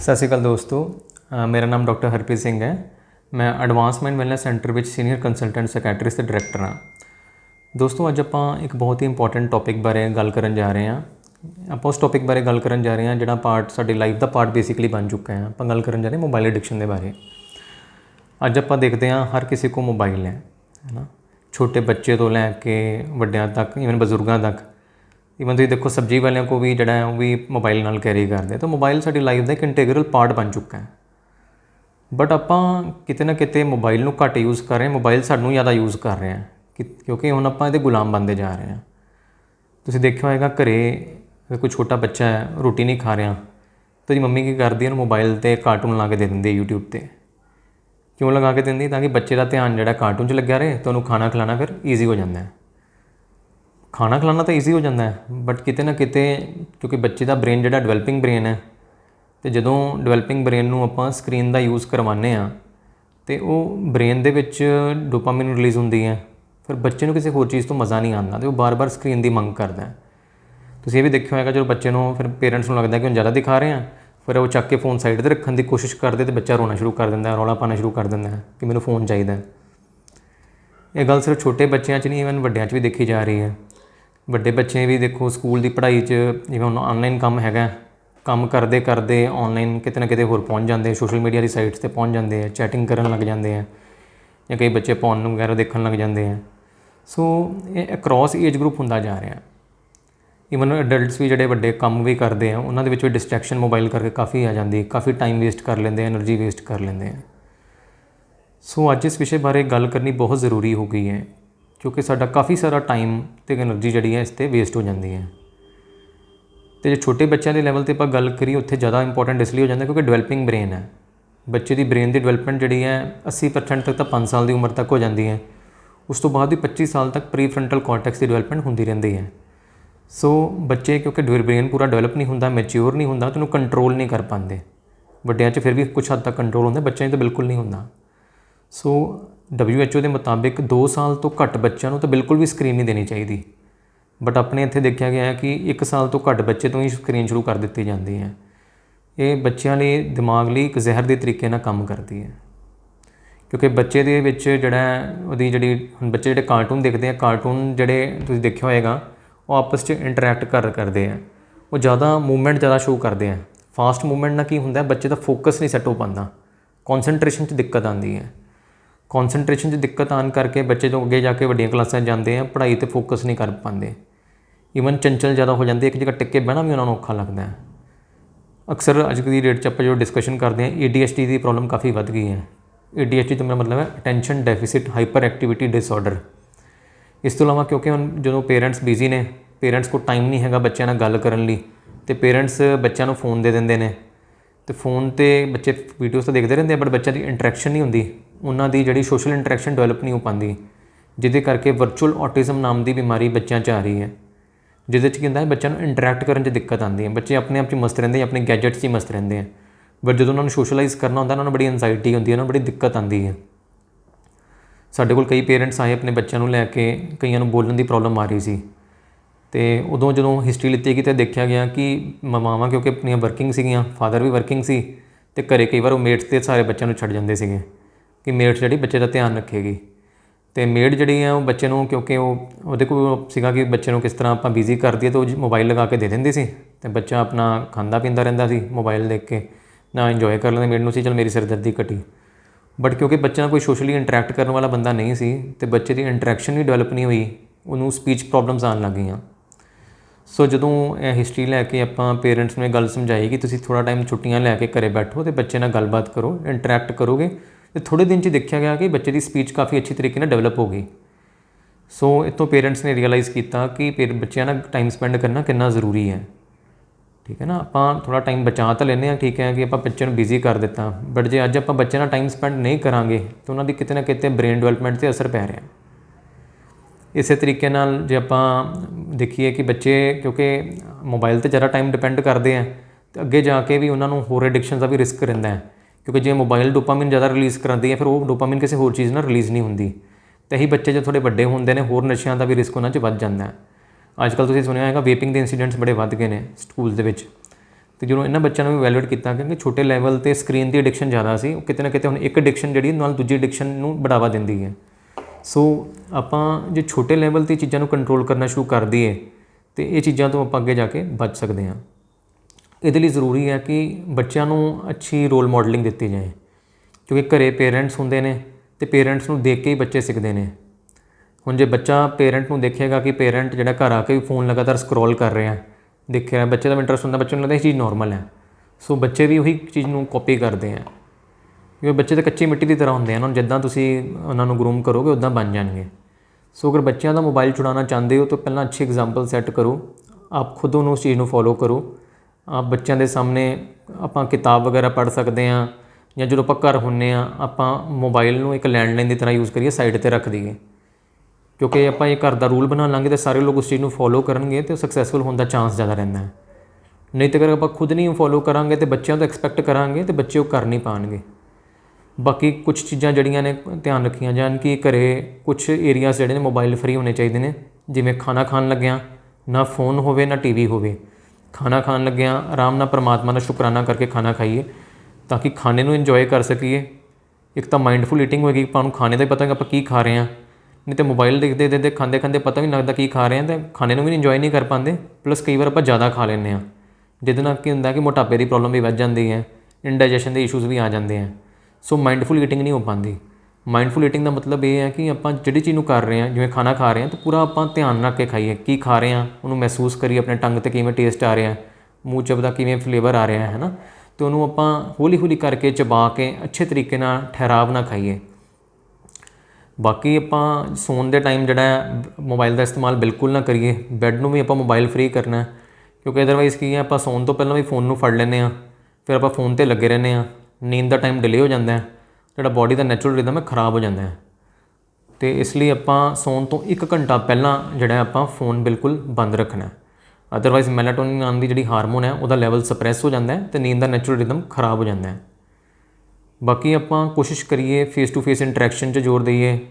ਸਤਿ ਸ਼੍ਰੀ ਅਕਾਲ ਦੋਸਤੋ। ਮੇਰਾ ਨਾਮ ਡਾਕਟਰ ਹਰਪ੍ਰੀਤ ਸਿੰਘ ਹੈ। ਮੈਂ ਐਡਵਾਂਸਮੈਂਟ ਵੈਲਨੈਸ ਸੈਂਟਰ ਵਿੱਚ ਸੀਨੀਅਰ ਕੰਸਲਟੈਂਟ ਸੈਕਟਰੀਸ ਤੇ ਡਾਇਰੈਕਟਰ ਹਾਂ। ਦੋਸਤੋ, ਅੱਜ ਆਪਾਂ ਇੱਕ ਬਹੁਤ ਹੀ ਇੰਪੋਰਟੈਂਟ ਟੌਪਿਕ ਬਾਰੇ ਗੱਲ ਕਰਨ ਜਾ ਰਹੇ ਹਾਂ। ਆਪਾਂ ਉਸ ਟੌਪਿਕ ਬਾਰੇ ਗੱਲ ਕਰਨ ਜਾ ਰਹੇ ਹਾਂ ਜਿਹੜਾ ਪਾਰਟ ਸਾਡੀ ਲਾਈਫ ਦਾ ਪਾਰਟ ਬੇਸਿਕਲੀ ਬਣ ਚੁੱਕਾ ਹੈ। ਆਪਾਂ ਗੱਲ ਕਰਨ ਜਾ ਰਹੇ ਹਾਂ ਮੋਬਾਈਲ ਐਡਿਕਸ਼ਨ ਦੇ ਬਾਰੇ। ਅੱਜ ਆਪਾਂ ਦੇਖਦੇ ਹਾਂ ਹਰ ਕਿਸੇ ਕੋਲ ਮੋਬਾਈਲ ਹੈ ਹੈ ਨਾ। ਛੋਟੇ ਬੱਚੇ ਤੋਂ ਲੈ ਕੇ ਵੱਡਿਆਂ ਤੱਕ ਇਵਨ ਬਜ਼ੁਰਗਾਂ ਤੱਕ ਇਵਨ ਤੁਸੀਂ ਦੇਖੋ ਸਬਜ਼ੀ ਵਾਲਿਆਂ ਕੋ ਵੀ ਜਿਹੜਾ ਹੈ ਉਹ ਵੀ ਮੋਬਾਈਲ ਨਾਲ ਕੈਰੀ ਕਰਦੇ ਤਾਂ ਮੋਬਾਈਲ ਸਾਡੀ ਲਾਈਫ ਦਾ ਇੱਕ ਇੰਟੀਗਰਲ ਪਾਰਟ ਬਣ ਚੁੱਕਾ ਹੈ। ਬਟ ਆਪਾਂ ਕਿਤੇ ਨਾ ਕਿਤੇ ਮੋਬਾਈਲ ਨੂੰ ਘੱਟ ਯੂਜ਼ ਕਰ ਰਹੇ ਹਾਂ ਮੋਬਾਈਲ ਸਾਨੂੰ ਜ਼ਿਆਦਾ ਯੂਜ਼ ਕਰ ਰਹੇ ਹਾਂ, ਕਿ- ਕਿਉਂਕਿ ਹੁਣ ਆਪਾਂ ਇਹਦੇ ਗੁਲਾਮ ਬਣਦੇ ਜਾ ਰਹੇ ਹਾਂ। ਤੁਸੀਂ ਦੇਖਿਆ ਹੋਵੇਗਾ ਘਰੇ ਕੋਈ ਛੋਟਾ ਬੱਚਾ ਹੈ, ਰੋਟੀ ਨਹੀਂ ਖਾ ਰਿਹਾ, ਤਾਂ ਜੀ ਮੰਮੀ ਕੀ ਕਰਦੀ ਹੈ, ਉਹਨੂੰ ਮੋਬਾਈਲ ਤੇ ਕਾਰਟੂਨ ਲਾ ਕੇ ਦੇ ਦਿੰਦੀ ਹੈ YouTube ਤੇ। ਕਿਉਂ ਲਗਾ ਕੇ ਦਿੰਦੀ? ਤਾਂ ਕਿ ਬੱਚੇ ਦਾ ਧਿਆਨ ਜਿਹੜਾ ਕਾਰਟੂਨ 'ਚ ਲੱਗਿਆ ਰਹੇ, ਤਾਂ ਉਹਨੂੰ ਖਾਣਾ ਖਿਲਾਣਾ ਫਿਰ ਈਜ਼ੀ ਹੋ ਜਾਂਦਾ ਹੈ। ਖਾਣਾ ਖਿਲਾਣਾ ਤਾਂ ਈਜ਼ੀ ਹੋ ਜਾਂਦਾ ਹੈ ਬਟ ਕਿਤੇ ਨਾ ਕਿਤੇ ਕਿਉਂਕਿ ਬੱਚੇ ਦਾ ਬ੍ਰੇਨ ਜਿਹੜਾ ਡਿਵੈਲਪਿੰਗ ਬ੍ਰੇਨ ਹੈ ਤੇ ਜਦੋਂ ਡਿਵੈਲਪਿੰਗ ਬ੍ਰੇਨ ਨੂੰ ਆਪਾਂ ਸਕਰੀਨ ਦਾ ਯੂਜ਼ ਕਰਵਾਉਂਦੇ ਆ ਤੇ ਉਹ ਬ੍ਰੇਨ ਦੇ ਵਿੱਚ ਡੋਪਾਮਾਈਨ ਰਿਲੀਜ਼ ਹੁੰਦੀ ਹੈ, ਫਿਰ ਬੱਚੇ ਨੂੰ ਕਿਸੇ ਹੋਰ ਚੀਜ਼ ਤੋਂ ਮਜ਼ਾ ਨਹੀਂ ਆਉਂਦਾ ਤੇ ਉਹ ਬਾਰ-ਬਾਰ ਸਕਰੀਨ ਦੀ ਮੰਗ ਕਰਦਾ ਹੈ। ਤੁਸੀਂ ਇਹ ਵੀ ਦੇਖਿਆ ਹੋਵੇਗਾ ਜਦੋਂ ਬੱਚੇ ਨੂੰ ਫਿਰ ਪੇਰੈਂਟਸ ਨੂੰ ਲੱਗਦਾ ਕਿ ਉਹ ਜ਼ਿਆਦਾ ਦਿਖਾ ਰਹੇ ਆ ਫਿਰ ਉਹ ਚੱਕ ਕੇ ਫੋਨ ਸਾਈਡ ਤੇ ਰੱਖਣ ਦੀ ਕੋਸ਼ਿਸ਼ ਕਰਦੇ ਤੇ ਬੱਚਾ ਰੋਣਾ ਸ਼ੁਰੂ ਕਰ ਦਿੰਦਾ ਹੈ, ਰੌਲਾ ਪਾਉਣਾ ਸ਼ੁਰੂ ਕਰ ਦਿੰਦਾ ਹੈ ਕਿ ਮੈਨੂੰ ਫੋਨ ਚਾਹੀਦਾ ਹੈ। ਇਹ ਗੱਲ ਸਿਰਫ ਛੋਟੇ ਬੱਚਿਆਂ 'ਚ ਨਹੀਂ ਇਵਨ ਵੱਡਿਆਂ 'ਚ ਵੀ ਦੇਖੀ ਜਾ ਰਹੀ ਹੈ। ਵੱਡੇ ਬੱਚੇ ਵੀ ਦੇਖੋ ਸਕੂਲ ਦੀ ਪੜ੍ਹਾਈ 'ਚ ਜਿਵੇਂ ਹੁਣ ਆਨਲਾਈਨ ਕੰਮ ਹੈਗਾ, ਕੰਮ ਕਰਦੇ ਕਰਦੇ ਆਨਲਾਈਨ ਕਿਤੇ ਨਾ ਕਿਤੇ ਹੋਰ ਪਹੁੰਚ ਜਾਂਦੇ ਸੋਸ਼ਲ ਮੀਡੀਆ ਦੀ ਸਾਈਟਸ ਤੇ ਪਹੁੰਚ ਜਾਂਦੇ ਆ ਚੈਟਿੰਗ ਕਰਨ ਲੱਗ ਜਾਂਦੇ ਆ ਜਾਂ ਕਈ ਬੱਚੇ ਪੌਨ ਵਗੈਰਾ ਦੇਖਣ ਲੱਗ ਜਾਂਦੇ ਆ। ਸੋ ਇਹ ਅਕਰੋਸ ਏਜ ਗਰੁੱਪ ਹੁੰਦਾ ਜਾ ਰਿਹਾ। ਇਵਨ ਅਡਲਟਸ ਵੀ ਜਿਹੜੇ ਵੱਡੇ ਕੰਮ ਵੀ ਕਰਦੇ ਆ, ਉਹਨਾਂ ਦੇ ਵਿੱਚ ਵੀ ਡਿਸਟਰੈਕਸ਼ਨ ਮੋਬਾਈਲ ਕਰਕੇ ਕਾਫੀ ਆ ਜਾਂਦੀ ਕਾਫੀ ਟਾਈਮ ਵੇਸਟ ਕਰ ਲੈਂਦੇ ਆ એનર્ਜੀ ਵੇਸਟ ਕਰ ਲੈਂਦੇ ਆ। ਸੋ ਅੱਜ ਇਸ ਵਿਸ਼ੇ ਬਾਰੇ ਗੱਲ ਕਰਨੀ ਬਹੁਤ ਜ਼ਰੂਰੀ ਹੋ ਗਈ ਹੈ। ਕਿਉਂਕਿ ਸਾਡਾ ਕਾਫੀ ਸਾਰਾ ਟਾਈਮ ਤੇ એનર્ਜੀ ਜਿਹੜੀ ਹੈ ਇਸ ਤੇ ਵੇਸਟ ਹੋ ਜਾਂਦੀ ਹੈ। ਤੇ ਜੇ ਛੋਟੇ ਬੱਚਿਆਂ ਦੇ ਲੈਵਲ ਤੇ ਆਪਾਂ ਗੱਲ ਕਰੀਏ, ਉੱਥੇ ਜ਼ਿਆਦਾ ਇੰਪੋਰਟੈਂਟ ਇਸ ਲਈ ਹੋ ਜਾਂਦਾ ਕਿਉਂਕਿ ਡਿਵੈਲਪਿੰਗ ਬ੍ਰੇਨ ਹੈ। ਬੱਚੇ ਦੀ ਬ੍ਰੇਨ ਦੀ ਡਿਵੈਲਪਮੈਂਟ ਜਿਹੜੀ ਹੈ 80% ਤੱਕ ਤਾਂ 5 ਸਾਲ ਦੀ ਉਮਰ ਤੱਕ ਹੋ ਜਾਂਦੀ ਹੈ। ਉਸ ਤੋਂ ਬਾਅਦ ਵੀ 25 ਸਾਲ ਤੱਕ ਪ੍ਰੀ ਫਰੰਟਲ ਕਾਰਟੈਕਸ ਦੀ ਡਿਵੈਲਪਮੈਂਟ ਹੁੰਦੀ ਰਹਿੰਦੀ ਹੈ। ਸੋ ਬੱਚੇ ਕਿਉਂਕਿ ਬ੍ਰੇਨ ਪੂਰਾ ਡਿਵੈਲਪ ਨਹੀਂ ਹੁੰਦਾ ਮੈਚਿਓਰ ਨਹੀਂ ਹੁੰਦਾ ਤੇ ਉਹਨੂੰ ਕੰਟਰੋਲ ਨਹੀਂ ਕਰ ਪਾਉਂਦੇ। ਵੱਡਿਆਂ 'ਚ ਫਿਰ ਵੀ ਕੁਝ ਹੱਦ ਤੱਕ ਕੰਟਰੋਲ ਹੁੰਦਾ, ਬੱਚਿਆਂ 'ਚ ਤਾਂ ਬਿਲਕੁਲ ਨਹੀਂ ਹੁੰਦਾ। ਸੋ WHO ਦੇ ਮੁਤਾਬਿਕ 2 ਸਾਲ ਤੋਂ ਘੱਟ ਬੱਚਿਆਂ ਨੂੰ ਤਾਂ ਬਿਲਕੁਲ ਵੀ ਸਕਰੀਨ ਨਹੀਂ ਦੇਣੀ ਚਾਹੀਦੀ। ਬਟ ਆਪਣੇ ਇੱਥੇ ਦੇਖਿਆ ਗਿਆ ਹੈ ਕਿ 1 ਸਾਲ ਤੋਂ ਘੱਟ ਬੱਚੇ ਤੋਂ ਹੀ ਸਕਰੀਨ ਸ਼ੁਰੂ ਕਰ ਦਿੱਤੀ ਜਾਂਦੀ ਹੈ। ਇਹ ਬੱਚਿਆਂ ਲਈ ਦਿਮਾਗ ਲਈ ਇੱਕ ਜ਼ਹਿਰ ਦੇ ਤਰੀਕੇ ਨਾਲ ਕੰਮ ਕਰਦੀ ਹੈ। ਕਿਉਂਕਿ ਬੱਚੇ ਦੇ ਵਿੱਚ ਜਿਹੜਾ ਉਹਦੀ ਜਿਹੜੀ ਹੁਣ ਬੱਚੇ ਜਿਹੜੇ ਕਾਰਟੂਨ ਦੇਖਦੇ ਆ ਕਾਰਟੂਨ ਜਿਹੜੇ ਤੁਸੀਂ ਦੇਖਿਆ ਹੋਏਗਾ, ਉਹ ਆਪਸ 'ਚ ਇੰਟਰੈਕਟ ਕਰ ਕਰਦੇ ਆ। ਉਹ ਜ਼ਿਆਦਾ ਮੂਵਮੈਂਟ ਜ਼ਿਆਦਾ ਸ਼ੋ ਕਰਦੇ ਆ। ਫਾਸਟ ਮੂਵਮੈਂਟ ਨਾਲ ਕੀ ਹੁੰਦਾ ਬੱਚੇ ਦਾ ਫੋਕਸ ਨਹੀਂ ਸੈੱਟ ਹੋ ਪਾਉਂਦਾ। ਕਨਸੈਂਟਰੇਸ਼ਨ 'ਚ ਦਿੱਕਤ ਆਉਂਦੀ ਹੈ। ਕਨਸੈਂਟਰੇਸ਼ਨ 'ਚ ਦਿੱਕਤ ਆਉਣ ਕਰਕੇ ਬੱਚੇ ਤੋਂ ਅੱਗੇ ਜਾ ਕੇ ਵੱਡੀਆਂ ਕਲਾਸਾਂ 'ਚ ਜਾਂਦੇ ਆ, ਪੜ੍ਹਾਈ ਤੇ ਫੋਕਸ ਨਹੀਂ ਕਰ ਪਾਉਂਦੇ। ਈਵਨ ਚੰਚਲ ਜ਼ਿਆਦਾ ਹੋ ਜਾਂਦੇ ਇੱਕ ਜਗ੍ਹਾ ਟਿੱਕੇ ਬਹਿਣਾ ਵੀ ਉਹਨਾਂ ਨੂੰ ਔਖਾ ਲੱਗਦਾ ਹੈ। ਅਕਸਰ ਅੱਜ ਦੀ ਡੇਟ 'ਚ ਆਪਾਂ ਜੋ ਡਿਸਕਸ਼ਨ ਕਰਦੇ ਹਾਂ ADHD ਦੀ ਪ੍ਰੋਬਲਮ ਕਾਫੀ ਵੱਧ ਗਈ ਹੈ। ADHD ਤੋਂ ਮੇਰਾ ਮਤਲਬ ਹੈ attention deficit hyper activity disorder ਇਸ ਤੋਂ ਇਲਾਵਾ ਕਿਉਂਕਿ ਹੁਣ ਜਦੋਂ ਪੇਰੈਂਟਸ ਬਿਜ਼ੀ ਨੇ ਪੇਰੈਂਟਸ ਕੋਲ ਟਾਈਮ ਨਹੀਂ ਹੈਗਾ ਬੱਚਿਆਂ ਨਾਲ ਗੱਲ ਕਰਨ ਲਈ, ਤੇ ਪੇਰੈਂਟਸ ਬੱਚਿਆਂ ਨੂੰ ਫੋਨ ਦੇ ਦਿੰਦੇ ਨੇ। ਤੇ ਫੋਨ ਤੇ ਬੱਚੇ ਵੀਡੀਓਜ਼ ਤਾਂ ਦੇਖਦੇ ਰਹਿੰਦੇ ਆ ਬਟ ਬੱਚਿਆਂ ਦੀ ਇੰਟਰੈਕਸ਼ਨ ਨਹੀਂ ਹੁੰਦੀ। ਉਹਨਾਂ ਦੀ ਜਿਹੜੀ ਸੋਸ਼ਲ ਇੰਟਰੈਕਸ਼ਨ ਡਿਵੈਲਪ ਨਹੀਂ ਹੋ ਪਾਉਂਦੀ, ਜਿਹਦੇ ਕਰਕੇ ਵਰਚੁਅਲ ਆਟਿਜ਼ਮ ਨਾਮ ਦੀ ਬਿਮਾਰੀ ਬੱਚਿਆਂ 'ਚ ਆ ਰਹੀ ਹੈ। ਜਿਹਦੇ 'ਚ ਕੀ ਹੁੰਦਾ ਹੈ, ਬੱਚਿਆਂ ਨੂੰ ਇੰਟਰੈਕਟ ਕਰਨ 'ਚ ਦਿੱਕਤ ਆਉਂਦੀ ਹੈ। ਬੱਚੇ ਆਪਣੇ ਆਪ 'ਚ ਮਸਤ ਰਹਿੰਦੇ ਆ ਆਪਣੇ ਗੈਜਟਸ 'ਚ ਹੀ ਮਸਤ ਰਹਿੰਦੇ ਆ। ਬਟ ਜਦੋਂ ਉਹਨਾਂ ਨੂੰ ਸੋਸ਼ਲਾਈਜ਼ ਕਰਨਾ ਹੁੰਦਾ, ਉਹਨਾਂ ਨੂੰ ਬੜੀ ਐਂਜਾਇਟੀ ਹੁੰਦੀ ਹੈ, ਉਹਨਾਂ ਨੂੰ ਬੜੀ ਦਿੱਕਤ ਆਉਂਦੀ ਹੈ। ਸਾਡੇ ਕੋਲ ਕਈ ਪੇਰੈਂਟਸ ਆਏ ਆਪਣੇ ਬੱਚਿਆਂ ਨੂੰ ਲੈ ਕੇ, ਕਈਆਂ ਨੂੰ ਬੋਲਣ ਦੀ ਪ੍ਰੋਬਲਮ ਆ ਰਹੀ ਸੀ। ਤੇ ਉਦੋਂ ਜਦੋਂ ਹਿਸਟਰੀ ਲਿੱਤੀ ਗਈ ਤਾਂ ਦੇਖਿਆ ਗਿਆ ਕਿ ਮਾਵਾਂ ਕਿਉਂਕਿ ਆਪਣੀਆਂ ਵਰਕਿੰਗ ਸੀਗੀਆਂ ਫਾਦਰ ਵੀ ਵਰਕਿੰਗ ਸੀ, ਤੇ ਘਰੇ ਕਈ ਵਾਰ ਉਹ ਮੇਟਸ ਤੇ ਸਾਰੇ ਬੱਚਿਆਂ ਨੂੰ ਛੱਡ ਜਾਂਦੇ ਸੀਗੇ। ਕਿ ਮੇਟ ਜਿਹੜੀ ਬੱਚੇ ਦਾ ਧਿਆਨ ਰੱਖੇਗੀ। ਤੇ ਮੇਡ ਜਿਹੜੀ ਆ ਉਹ ਬੱਚੇ ਨੂੰ ਕਿਉਂਕਿ ਉਹ, ਉਹਦੇ ਕੋਲ ਸੀਗਾ ਕਿ ਬੱਚੇ ਨੂੰ ਕਿਸ ਤਰ੍ਹਾਂ ਆਪਾਂ ਬਿਜ਼ੀ ਕਰਦੀ ਹੈ ਤਾਂ ਉਹ ਮੋਬਾਈਲ ਲਗਾ ਕੇ ਦੇ ਦਿੰਦੀ ਸੀ। ਤੇ ਬੱਚਾ ਆਪਣਾ ਖਾਂਦਾ ਪੀਂਦਾ ਰਹਿੰਦਾ ਸੀ ਮੋਬਾਈਲ ਦੇਖ ਕੇ, ਨਾ ਇੰਜੋਏ ਕਰ ਲੈਂਦਾ ਮੇਡ ਨੂੰ ਸੀ, ਚਲ ਮੇਰੀ ਸਿਰਦਰਦੀ ਘਟੀ। ਬਟ ਕਿਉਂਕਿ ਬੱਚਾ ਕੋਈ ਸੋਸ਼ਲੀ ਇੰਟਰੈਕਟ ਕਰਨ ਵਾਲਾ ਬੰਦਾ ਨਹੀਂ ਸੀ ਤੇ ਬੱਚੇ ਦੀ ਇੰਟਰੈਕਸ਼ਨ ਵੀ ਡਿਵੈਲਪ ਨਹੀਂ ਹੋਈ, ਉਹਨੂੰ ਸਪੀਚ ਪ੍ਰੋਬਲਮਸ ਆਉਣ ਲੱਗ ਗਈਆਂ। ਸੋ ਜਦੋਂ ਇਹ ਹਿਸਟਰੀ ਲੈ ਕੇ ਆਪਾਂ ਪੇਰੈਂਟਸ ਨੂੰ ਇਹ ਗੱਲ ਸਮਝਾਈ ਕਿ ਤੁਸੀਂ ਥੋੜਾ ਟਾਈਮ ਛੁੱਟੀਆਂ ਲੈ ਕੇ ਘਰੇ ਬੈਠੋ ਤੇ ਬੱਚੇ ਨਾਲ ਗੱਲਬਾਤ ਕਰੋ ਇੰਟਰੈਕਟ ਕਰੋਗੇ ਤੇ ਥੋੜੇ ਦਿਨ 'ਚ ਦੇਖਿਆ ਗਿਆ ਕਿ ਬੱਚੇ ਦੀ ਸਪੀਚ ਕਾਫੀ ਅੱਛੀ ਤਰੀਕੇ ਨਾਲ ਡਿਵੈਲਪ ਹੋ ਗਈ। ਸੋ ਇਤੋਂ ਪੇਰੈਂਟਸ ਨੇ ਰਿਅਲਾਈਜ਼ ਕੀਤਾ ਕਿ ਪੇਰ ਬੱਚਿਆਂ ਨਾਲ ਟਾਈਮ ਸਪੈਂਡ ਕਰਨਾ ਕਿੰਨਾ ਜ਼ਰੂਰੀ ਹੈ। ਠੀਕ ਹੈ ਨਾ? ਆਪਾਂ ਥੋੜਾ ਟਾਈਮ ਬਚਾ ਤਾਂ ਲੈਂਦੇ ਹਾਂ, ਠੀਕ ਹੈ ਕਿ ਆਪਾਂ ਬੱਚੇ ਨੂੰ ਬਿਜ਼ੀ ਕਰ ਦਿੱਤਾ। ਬਟ ਜੇ ਅੱਜ ਆਪਾਂ ਬੱਚਿਆਂ ਨਾਲ ਟਾਈਮ ਸਪੈਂਡ ਨਹੀਂ ਕਰਾਂਗੇ, ਤਾਂ ਉਹਨਾਂ ਦੀ ਕਿਤੇ ਨਾ ਕਿਤੇ ਬ੍ਰੇਨ ਡਿਵੈਲਪਮੈਂਟ ਤੇ ਅਸਰ ਪੈ ਰਿਹਾ। ਇਸੇ ਤਰੀਕੇ ਨਾਲ ਜੇ ਆਪਾਂ ਦੇਖੀਏ ਕਿ ਬੱਚੇ, ਕਿਉਂਕਿ ਮੋਬਾਈਲ ਤੇ ਜ਼ਿਆਦਾ ਟਾਈਮ ਡਿਪੈਂਡ ਕਰਦੇ ਆ, ਤੇ ਅੱਗੇ ਜਾ ਕੇ ਵੀ ਉਹਨਾਂ ਨੂੰ ਹੋਰ ਐਡਿਕਸ਼ਨ ਦਾ ਵੀ ਰਿਸਕ ਰਹਿੰਦਾ ਹੈ। ਕਿਉਂਕਿ ਜੇ ਮੋਬਾਈਲ ਡੋਪਾਮਾਈਨ ਜ਼ਿਆਦਾ ਰਿਲੀਜ਼ ਕਰਾਂਦੀ ਹੈ, ਫਿਰ ਉਹ ਡੋਪਾਮਾਈਨ ਕਿਸੇ ਹੋਰ ਚੀਜ਼ ਨਾਲ ਰਿਲੀਜ਼ ਨਹੀਂ ਹੁੰਦੀ। ਤੇ ਇਹੀ ਬੱਚੇ ਜੇ ਥੋੜੇ ਵੱਡੇ ਹੁੰਦੇ ਨੇ, ਹੋਰ ਨਸ਼ਿਆਂ ਦਾ ਵੀ ਰਿਸਕ ਉਹਨਾਂ 'ਚ ਵੱਧ ਜਾਂਦਾ ਹੈ। ਅੱਜ ਕੱਲ ਤੁਸੀਂ ਸੁਣਿਆ ਹੋਵੇਗਾ ਵੇਪਿੰਗ ਦੇ ਇਨਸੀਡੈਂਟਸ ਬੜੇ ਵੱਧ ਗਏ ਨੇ ਸਕੂਲਸ ਦੇ ਵਿੱਚ। ਤੇ ਜਦੋਂ ਇਹਨਾਂ ਬੱਚਿਆਂ ਨੂੰ ਇਵੈਲੂਏਟ ਕੀਤਾ, ਕਿਉਂਕਿ ਛੋਟੇ ਲੈਵਲ ਤੇ ਸਕਰੀਨ ਦੀ ਐਡਿਕਸ਼ਨ ਜ਼ਿਆਦਾ ਸੀ, ਉਹ ਕਿਤੇ ਨਾ ਕਿਤੇ ਹੁਣ ਇੱਕ ਐਡਿਕਸ਼ਨ ਜਿਹੜੀ, ਨਾਲ ਦੂਜੀ ਐਡਿਕਸ਼ਨ ਨੂੰ ਬੜਾਵਾ ਦਿੰਦੀ ਹੈ। ਸੋ ਆਪਾਂ ਜੇ ਛੋਟੇ ਲੈਵਲ ਤੇ ਚੀਜ਼ਾਂ ਨੂੰ ਕੰਟਰੋਲ ਕਰਨਾ ਸ਼ੁਰੂ ਕਰ ਦਈਏ, ਤੇ ਇਹ ਚੀਜ਼ਾਂ ਤੋਂ ਆਪਾਂ ਅੱਗੇ ਜਾ ਕੇ ਬਚ ਸਕਦੇ ਹਾਂ। ਇਹਦੇ ਲਈ ਜ਼ਰੂਰੀ ਹੈ ਕਿ ਬੱਚਿਆਂ ਨੂੰ ਅੱਛੀ ਰੋਲ ਮਾਡਲਿੰਗ ਦਿੱਤੀ ਜਾਏ, ਕਿਉਂਕਿ ਘਰੇ ਪੇਰੈਂਟਸ ਹੁੰਦੇ ਨੇ ਅਤੇ ਪੇਰੈਂਟਸ ਨੂੰ ਦੇਖ ਕੇ ਹੀ ਬੱਚੇ ਸਿੱਖਦੇ ਨੇ। ਹੁਣ ਜੇ ਬੱਚਾ ਪੇਰੈਂਟ ਨੂੰ ਦੇਖੇਗਾ ਕਿ ਪੇਰੈਂਟ ਜਿਹੜਾ ਘਰ ਆ ਕੇ ਵੀ ਫੋਨ ਲਗਾਤਾਰ ਸਕਰੋਲ ਕਰ ਰਿਹਾ, ਦੇਖਿਆ ਬੱਚੇ ਦਾ ਇੰਟਰਸਟ ਹੁੰਦਾ, ਬੱਚੇ ਨੂੰ ਲੱਗਦਾ ਇਹ ਚੀਜ਼ ਨਾਰਮਲ ਹੈ। ਸੋ ਬੱਚੇ ਵੀ ਉਹੀ ਚੀਜ਼ ਨੂੰ ਕਾਪੀ ਕਰਦੇ ਆ, ਕਿਉਂਕਿ ਬੱਚੇ ਤਾਂ ਕੱਚੀ ਮਿੱਟੀ ਦੀ ਤਰ੍ਹਾਂ ਹੁੰਦੇ ਆ ਉਹਨਾਂ ਨੂੰ ਜਿੱਦਾਂ ਤੁਸੀਂ ਉਹਨਾਂ ਨੂੰ ਗਰੂਮ ਕਰੋਗੇ ਉਦਾਂ ਬਣ ਜਾਣਗੇ। ਸੋ ਅਗਰ ਬੱਚਿਆਂ ਦਾ ਮੋਬਾਈਲ ਛੁਡਾਉਣਾ ਚਾਹੁੰਦੇ ਹੋ, ਤਾਂ ਪਹਿਲਾਂ ਅੱਛੀ ਐਗਜ਼ਾਮਪਲ ਸੈੱਟ ਕਰੋ। ਆਪ ਖੁਦ ਉਹਨੂੰ ਉਸ ਚੀਜ਼ ਨੂੰ ਫੋਲੋ ਕਰੋ। ਬੱਚਿਆਂ ਦੇ ਸਾਹਮਣੇ ਆਪਾਂ ਕਿਤਾਬ ਵਗੈਰਾ ਪੜ੍ਹ ਸਕਦੇ ਹਾਂ ਜਾਂ ਜਦੋਂ ਆਪਾਂ ਘਰ ਹੁੰਦੇ ਹਾਂ, ਆਪਾਂ ਮੋਬਾਈਲ ਨੂੰ ਇੱਕ ਲੈਂਡਲਾਈਨ ਦੀ ਤਰ੍ਹਾਂ ਯੂਜ਼ ਕਰੀਏ ਸਾਈਡ ਤੇ ਰੱਖ ਦਈਏ। ਕਿਉਂਕਿ ਆਪਾਂ ਇਹ ਘਰ ਦਾ ਰੂਲ ਬਣਾ ਲਾਂਗੇ ਤੇ ਸਾਰੇ ਲੋਕ ਉਸ ਚੀਜ਼ ਨੂੰ ਫੋਲੋ ਕਰਨਗੇ ਤੇ ਸਕਸੈਸਫੁਲ ਹੋਣ ਦਾ ਚਾਂਸ ਜ਼ਿਆਦਾ ਰਹਿੰਦਾ ਹੈ। ਨਹੀਂ ਤਾਂ ਅਗਰ ਆਪਾਂ ਖੁਦ ਨਹੀਂ ਫੋਲੋ ਕਰਾਂਗੇ ਤੇ ਬੱਚਿਆਂ ਤੋਂ ਐਕਸਪੈਕਟ ਕਰਾਂਗੇ ਤੇ ਬੱਚੇ ਉਹ ਕਰ ਨਹੀਂ ਪਾਣਗੇ। ਬਾਕੀ ਕੁਝ ਚੀਜ਼ਾਂ ਜਿਹੜੀਆਂ ਨੇ ਧਿਆਨ ਰੱਖੀਆਂ ਜਾਣ ਕਿ ਘਰੇ ਕੁਝ ਏਰੀਆਸ ਜਿਹੜੇ ਨੇ ਮੋਬਾਈਲ ਫ੍ਰੀ ਹੋਣੇ ਚਾਹੀਦੇ ਨੇ, ਜਿਵੇਂ ਖਾਣਾ ਖਾਣ ਲੱਗਿਆਂ, ਨਾ ਫੋਨ ਹੋਵੇ, ਨਾ ਟੀਵੀ ਹੋਵੇ। ਖਾਣਾ ਖਾਣ ਲੱਗਿਆਂ ਆਰਾਮ ਨਾਲ ਪਰਮਾਤਮਾ ਦਾ ਸ਼ੁਕਰਾਨਾ ਕਰਕੇ ਖਾਣਾ ਖਾਈਏ ਤਾਂ ਕਿ ਖਾਣੇ ਨੂੰ ਇੰਜੋਏ ਕਰ ਸਕੀਏ। ਇੱਕ ਤਾਂ ਮਾਈਂਡਫੁਲ ਈਟਿੰਗ ਹੋਏਗੀ, ਆਪਾਂ ਨੂੰ ਖਾਣੇ ਦਾ ਪਤਾ ਕਿ ਆਪਾਂ ਕੀ ਖਾ ਰਹੇ ਹਾਂ ਨਹੀਂ ਤੇ ਮੋਬਾਈਲ ਦੇਖਦੇ ਦੇਖਦੇ ਖਾਂਦੇ ਖਾਂਦੇ ਪਤਾ ਵੀ ਨਹੀਂ ਲੱਗਦਾ ਕੀ ਖਾ ਰਹੇ ਹਾਂ ਤੇ ਖਾਣੇ ਨੂੰ ਵੀ ਇੰਜੋਏ ਨਹੀਂ ਕਰ ਪਾਉਂਦੇ। ਪਲੱਸ ਕਈ ਵਾਰ ਆਪਾਂ ਜ਼ਿਆਦਾ ਖਾ ਲੈਂਦੇ ਹਾਂ ਜਿਹਦੇ ਨਾਲ ਕੀ ਹੁੰਦਾ ਕਿ ਮੋਟਾਪੇ ਦੀ ਪ੍ਰੋਬਲਮ ਵੀ ਵੱਧ ਜਾਂਦੀ ਹੈ ਇਨਡਾਈਜੈਸ਼ਨ ਦੇ ਇਸ਼ੂਜ਼ ਵੀ ਆ ਜਾਂਦੇ ਆ। ਸੋ ਮਾਈਂਡਫੁਲ ਈਟਿੰਗ ਨਹੀਂ ਹੋ ਪਾਉਂਦੀ। ਮਾਈਂਡਫੁਲ ਈਟਿੰਗ ਦਾ ਮਤਲਬ ਇਹ ਹੈ ਕਿ ਆਪਾਂ ਜਿਹੜੀ ਚੀਜ਼ ਨੂੰ ਕਰ ਰਹੇ ਹਾਂ, ਜਿਵੇਂ ਖਾਣਾ ਖਾ ਰਹੇ ਹਾਂ, ਤਾਂ ਪੂਰਾ ਆਪਾਂ ਧਿਆਨ ਰੱਖ ਕੇ ਖਾਈਏ, ਕੀ ਖਾ ਰਹੇ ਹਾਂ, ਉਹਨੂੰ ਮਹਿਸੂਸ ਕਰੀਏ, ਆਪਣੇ ਟੰਗ ਤੇ ਕਿਵੇਂ ਟੇਸਟ ਆ ਰਿਹਾ, ਮੂੰਹ 'ਚ ਕਿਵੇਂ ਫਲੇਵਰ ਆ ਰਿਹਾ ਹੈ ਨਾ ਤੇ ਉਹਨੂੰ ਆਪਾਂ ਹੌਲੀ ਹੌਲੀ ਕਰਕੇ ਚਬਾ ਕੇ ਅੱਛੇ ਤਰੀਕੇ ਨਾਲ ਠਹਿਰਾਵ ਨਾਲ ਖਾਈਏ। ਬਾਕੀ ਆਪਾਂ ਸੌਣ ਦੇ ਟਾਈਮ ਜਿਹੜਾ ਹੈ ਮੋਬਾਈਲ ਦਾ ਇਸਤੇਮਾਲ ਬਿਲਕੁਲ ਨਾ ਕਰੀਏ ਬੈੱਡ ਨੂੰ ਵੀ ਆਪਾਂ ਮੋਬਾਈਲ ਫ੍ਰੀ ਕਰਨਾ ਕਿਉਂਕਿ ਅਦਰਵਾਈਜ਼ ਕੀ ਹੈ, ਆਪਾਂ ਸੌਣ ਤੋਂ ਪਹਿਲਾਂ ਵੀ ਫੋਨ ਨੂੰ ਫੜ ਲੈਂਦੇ ਆ ਫਿਰ ਆਪਾਂ ਫੋਨ ਤੇ ਲੱਗੇ ਰਹਿੰਦੇ ਆ ਨੀਂਦ ਦਾ ਟਾਈਮ ਡਿਲੇ ਹੋ ਜਾਂਦਾ ਹੈ ਜਿਹੜਾ ਬਾਡੀ ਦਾ ਨੈਚੁਰਲ ਰਿਦਮ ਹੈ, ਖਰਾਬ ਹੋ ਜਾਂਦਾ ਹੈ। ਤੇ ਇਸ ਲਈ ਆਪਾਂ ਸੌਣ ਤੋਂ 1 ਘੰਟਾ ਪਹਿਲਾਂ ਜਿਹੜਾ ਆਪਾਂ ਫੋਨ ਬਿਲਕੁਲ ਬੰਦ ਰੱਖਣਾ ਹੈ। ਅਦਰਵਾਈਜ਼ ਮੈਲਾਟੋਨਿਨ ਨਾਮ ਦੀ ਜਿਹੜੀ ਹਾਰਮੋਨ ਹੈ, ਉਹਦਾ ਲੈਵਲ ਸਪਰੈਸ ਹੋ ਜਾਂਦਾ ਹੈ ਤੇ ਨੀਂਦ ਦਾ ਨੈਚੁਰਲ ਰਿਦਮ ਖਰਾਬ ਹੋ ਜਾਂਦਾ ਹੈ। ਬਾਕੀ ਆਪਾਂ ਕੋਸ਼ਿਸ਼ ਕਰੀਏ ਫੇਸ ਟੂ ਫੇਸ ਇੰਟਰੈਕਸ਼ਨ 'ਚ ਜ਼ੋਰ ਦਈਏ।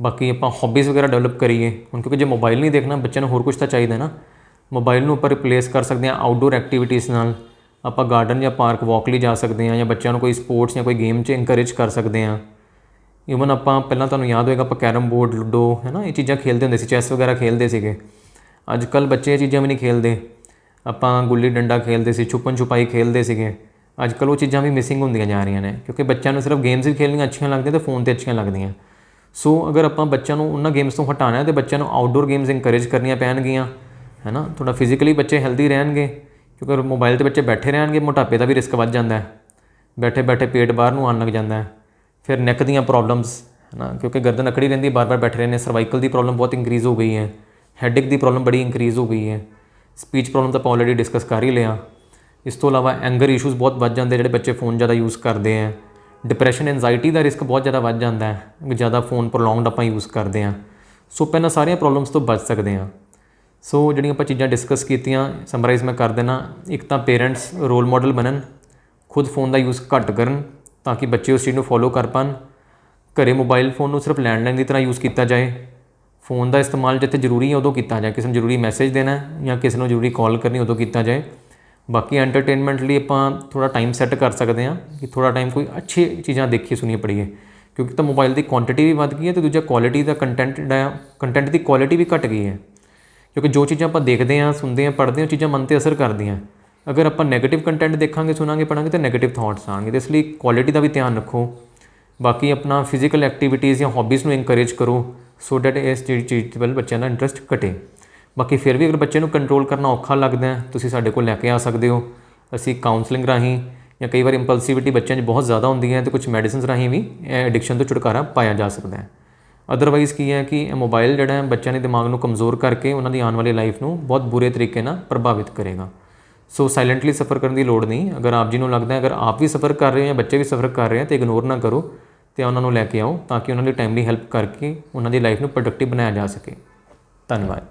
ਬਾਕੀ ਆਪਾਂ ਹੌਬੀਜ਼ ਵਗੈਰਾ ਡਿਵੈਲਪ ਕਰੀਏ। ਹੁਣ ਕਿਉਂਕਿ ਜੇ ਮੋਬਾਈਲ ਨਹੀਂ ਦੇਖਣਾ, ਬੱਚਿਆਂ ਨੂੰ ਹੋਰ ਕੁਝ ਤਾਂ ਚਾਹੀਦਾ ਨਾ। ਮੋਬਾਈਲ ਨੂੰ ਆਪਾਂ ਰਿਪਲੇਸ ਕਰ ਸਕਦੇ ਹਾਂ ਆਊਟਡੋਰ ਐਕਟੀਵਿਟੀਜ਼ ਨਾਲ। ਆਪਾਂ ਗਾਰਡਨ ਜਾਂ ਪਾਰਕ ਵਾਕ ਲਈ ਜਾ ਸਕਦੇ ਹਾਂ ਜਾਂ ਬੱਚਿਆਂ ਨੂੰ ਕੋਈ ਸਪੋਰਟਸ ਜਾਂ ਕੋਈ ਗੇਮ 'ਚ ਇਨਕਰੇਜ ਕਰ ਸਕਦੇ ਹਾਂ। ਈਵਨ ਆਪਾਂ ਪਹਿਲਾਂ ਤੁਹਾਨੂੰ ਯਾਦ ਹੋਏਗਾ ਆਪਾਂ ਕੈਰਮ ਬੋਰਡ ਲੂਡੋ ਹੈ ਨਾ ਇਹ ਚੀਜ਼ਾਂ ਖੇਲਦੇ ਹੁੰਦੇ ਸੀ ਚੈਸ ਵਗੈਰਾ ਖੇਲਦੇ ਸੀਗੇ। ਅੱਜ ਕੱਲ ਬੱਚੇ ਇਹ ਚੀਜ਼ਾਂ ਵੀ ਨਹੀਂ ਖੇਲਦੇ। ਆਪਾਂ ਗੁੱਲੀ ਡੰਡਾ ਖੇਲਦੇ ਸੀ ਛੁਪਨ ਛੁਪਾਈ ਖੇਲਦੇ ਸੀਗੇ। ਅੱਜ ਕੱਲ ਉਹ ਚੀਜ਼ਾਂ ਵੀ ਮਿਸਿੰਗ ਹੁੰਦੀਆਂ ਜਾ ਰਹੀਆਂ ਨੇ, ਕਿਉਂਕਿ ਬੱਚਿਆਂ ਨੂੰ ਸਿਰਫ ਗੇਮਸ ਹੀ ਖੇਲਣੀਆਂ ਅੱਛੀਆਂ ਲੱਗਦੀਆਂ ਤੇ ਫੋਨ ਤੇ ਅੱਛੀਆਂ ਲੱਗਦੀਆਂ। ਸੋ ਅਗਰ ਆਪਾਂ ਬੱਚਿਆਂ ਨੂੰ ਉਹਨਾਂ ਗੇਮਸ ਤੋਂ ਹਟਾਉਣਾ ਹੈ ਤੇ ਬੱਚਿਆਂ ਨੂੰ ਆਊਟਡੋਰ ਗੇਮਸ ਇਨਕਰੇਜ ਕਰਨੀਆਂ ਪੈਣਗੀਆਂ ਹੈ ਨਾ ਥੋੜਾ ਫਿਜ਼ੀਕਲੀ ਬੱਚੇ ਹੈਲਦੀ ਰਹਿਣਗੇ। ਕਿਉਂਕਿ ਮੋਬਾਈਲ ਤੇ ਬੱਚੇ ਬੈਠੇ ਰਹਿਣਗੇ, ਮੋਟਾਪੇ ਦਾ ਵੀ ਰਿਸਕ ਵੱਧ ਜਾਂਦਾ ਹੈ। ਬੈਠੇ ਬੈਠੇ ਪੇਟ ਬਾਹਰ ਨੂੰ ਆਉਣ ਲੱਗ ਜਾਂਦਾ ਹੈ। ਫਿਰ ਨੈਕ ਦੀਆਂ ਪ੍ਰੋਬਲਮਸ ਹੈ ਨਾ? ਕਿਉਂਕਿ ਗਰਦਨ ਅਕੜੀ ਰਹਿੰਦੀ, ਬਾਰ-ਬਾਰ ਬੈਠੇ ਰਹਿੰਦੇ ਸਰਵਾਈਕਲ ਦੀ ਪ੍ਰੋਬਲਮ ਬਹੁਤ ਇਨਕਰੀਜ਼ ਹੋ ਗਈ ਹੈ। ਹੈਡੇਕ ਦੀ ਪ੍ਰੋਬਲਮ ਬੜੀ ਇਨਕਰੀਜ਼ ਹੋ ਗਈ ਹੈ। ਸਪੀਚ ਪ੍ਰੋਬਲਮ ਤਾਂ ਆਪਾਂ ਆਲਰੇਡੀ ਡਿਸਕਸ ਕਰ ਹੀ ਲਿਆ। ਇਸ ਤੋਂ ਇਲਾਵਾ ਐਂਗਰ ਇਸ਼ੂਜ਼ ਬਹੁਤ ਵੱਧ ਜਾਂਦੇ ਜਿਹੜੇ ਬੱਚੇ ਫੋਨ ਜ਼ਿਆਦਾ ਯੂਜ਼ ਕਰਦੇ ਆ। ਡਿਪਰੈਸ਼ਨ ਐਂਜ਼ਾਈਟੀ ਦਾ ਰਿਸਕ ਬਹੁਤ ਜ਼ਿਆਦਾ ਵੱਧ ਜਾਂਦਾ ਹੈ। ਜ਼ਿਆਦਾ ਫੋਨ ਪ੍ਰੋਲੋਂਗਡ ਆਪਾਂ ਯੂਜ਼ ਕਰਦੇ ਆ। ਸੋ ਪਹਿਲਾਂ ਸਾਰੀਆਂ ਪ੍ਰੋਬਲਮਸ ਤੋਂ ਬਚ ਸਕਦੇ ਆ ਸੋ ਜਿਹੜੀਆਂ ਆਪਾਂ ਚੀਜ਼ਾਂ ਡਿਸਕਸ ਕੀਤੀਆਂ ਸਮਰਾਈਜ਼ ਮੈਂ ਕਰ ਦੇਣਾ। ਇੱਕ ਤਾਂ ਪੇਰੈਂਟਸ ਰੋਲ ਮਾਡਲ ਬਣਨ, ਖੁਦ ਫੋਨ ਦਾ ਯੂਜ਼ ਘੱਟ ਕਰਨ ਤਾਂ ਕਿ ਬੱਚੇ ਉਸ ਚੀਜ਼ ਨੂੰ ਫੋਲੋ ਕਰ ਪਾਣ। ਘਰੇ ਮੋਬਾਈਲ ਫੋਨ ਨੂੰ ਸਿਰਫ ਲੈਂਡਲਾਈਨ ਦੀ ਤਰ੍ਹਾਂ ਯੂਜ਼ ਕੀਤਾ ਜਾਏ। ਫੋਨ ਦਾ ਇਸਤੇਮਾਲ ਜਿੱਥੇ ਜ਼ਰੂਰੀ ਹੈ ਉਦੋਂ ਕੀਤਾ ਜਾਏ। ਕਿਸੇ ਨੂੰ ਜ਼ਰੂਰੀ ਮੈਸੇਜ ਦੇਣਾ ਜਾਂ ਕਿਸੇ ਨੂੰ ਜ਼ਰੂਰੀ ਕਾਲ ਕਰਨੀ ਉਦੋਂ ਕੀਤਾ ਜਾਏ। ਬਾਕੀ ਐਂਟਰਟੇਨਮੈਂਟ ਲਈ ਆਪਾਂ ਥੋੜਾ ਟਾਈਮ ਸੈੱਟ ਕਰ ਸਕਦੇ ਹਾਂ ਕਿ ਥੋੜਾ ਟਾਈਮ ਕੋਈ ਅੱਛੀ ਚੀਜ਼ਾਂ ਦੇਖੀਏ, ਸੁਣੀਏ ਪੜੀਏ ਕਿਉਂਕਿ ਤਾਂ ਮੋਬਾਈਲ ਦੀ ਕੁਆਂਟੀਟੀ ਵੀ ਵੱਧ ਗਈ ਹੈ ਤੇ ਦੂਜਾ ਕੁਆਲਿਟੀ ਦਾ ਕੰਟੈਂਟ ਜਿਹੜਾ ਕੰਟੈਂਟ ਦੀ ਕੁਆਲਿਟੀ ਵੀ ਘਟ ਗਈ ਹੈ। ਕਿਉਂਕਿ ਜੋ ਚੀਜ਼ਾਂ ਆਪਾਂ ਦੇਖਦੇ ਹਾਂ, ਸੁਣਦੇ ਹਾਂ, ਪੜ੍ਹਦੇ ਹਾਂ, ਚੀਜ਼ਾਂ ਮਨ ਤੇ ਅਸਰ ਕਰਦੀਆਂ। ਅਗਰ ਆਪਾਂ ਨੈਗੇਟਿਵ ਕੰਟੈਂਟ ਦੇਖਾਂਗੇ, ਸੁਣਾਂਗੇ ਪੜਾਂਗੇ ਤਾਂ ਨੈਗੇਟਿਵ ਥਾਟਸ ਆਣਗੇ ਤੇ ਇਸ ਲਈ ਕੁਆਲਿਟੀ ਦਾ ਵੀ ਧਿਆਨ ਰੱਖੋ। ਬਾਕੀ ਆਪਣਾ ਫਿਜ਼ੀਕਲ ਐਕਟੀਵਿਟੀਜ਼ ਜਾਂ ਹੌਬੀਜ਼ ਨੂੰ ਇਨਕਰੇਜ ਕਰੋ ਸੋ ਦੈਟ ਇਸ ਚੀਜ਼ ਵੱਲ ਬੱਚਿਆਂ ਦਾ ਇੰਟਰਸਟ ਘਟੇ। ਬਾਕੀ ਫਿਰ ਵੀ ਅਗਰ ਬੱਚੇ ਨੂੰ ਕੰਟਰੋਲ ਕਰਨਾ ਔਖਾ ਲੱਗਦਾ ਹੈ, ਤੁਸੀਂ ਸਾਡੇ ਕੋਲ ਲੈ ਕੇ ਆ ਸਕਦੇ ਹੋ। ਅਸੀਂ ਕਾਉਂਸਲਿੰਗ ਰਾਹੀਂ ਜਾਂ ਕਈ ਵਾਰ ਇੰਪਲਸਿਵਿਟੀ ਬੱਚਿਆਂ 'ਚ ਬਹੁਤ ਜ਼ਿਆਦਾ ਹੁੰਦੀ ਹੈ, ਤੇ ਕੁਝ ਮੈਡੀਸਿਨਸ ਰਾਹੀਂ ਵੀ ਐਡਿਕਸ਼ਨ ਤੋਂ ਛੁਟਕਾਰਾ ਪਾਇਆ ਜਾ ਸਕਦਾ ਹੈ। ਅਦਰਵਾਈਜ਼ ਕੀ ਹੈ ਕਿ ਇਹ ਮੋਬਾਈਲ ਜਿਹੜਾ ਹੈ ਬੱਚਿਆਂ ਦੇ ਦਿਮਾਗ ਨੂੰ ਕਮਜ਼ੋਰ ਕਰਕੇ ਉਹਨਾਂ ਦੀ ਆਉਣ ਵਾਲੀ ਲਾਈਫ ਨੂੰ ਬਹੁਤ ਬੁਰੇ ਤਰੀਕੇ ਨਾਲ ਪ੍ਰਭਾਵਿਤ ਕਰੇਗਾ। ਸੋ ਸਾਇਲੈਂਟਲੀ ਸਫਰ ਕਰਨ ਦੀ ਲੋੜ ਨਹੀਂ। ਅਗਰ ਆਪ ਜੀ ਨੂੰ ਲੱਗਦਾ ਹੈ, ਅਗਰ ਆਪ ਵੀ ਸਫਰ ਕਰ ਰਹੇ ਹੋ ਜਾਂ ਬੱਚੇ ਵੀ ਸਫਰ ਕਰ ਰਹੇ ਆ, ਤੇ ਇਗਨੋਰ ਨਾ ਕਰੋ ਤੇ ਉਹਨਾਂ ਨੂੰ ਲੈ ਕੇ ਆਓ ਤਾਂ ਕਿ ਉਹਨਾਂ ਦੀ ਟਾਈਮਲੀ ਹੈਲਪ ਕਰਕੇ ਉਹਨਾਂ ਦੀ ਲਾਈਫ ਨੂੰ ਪ੍ਰੋਡਕਟਿਵ ਬਣਾਇਆ ਜਾ ਸਕੇ। ਧੰਨਵਾਦ।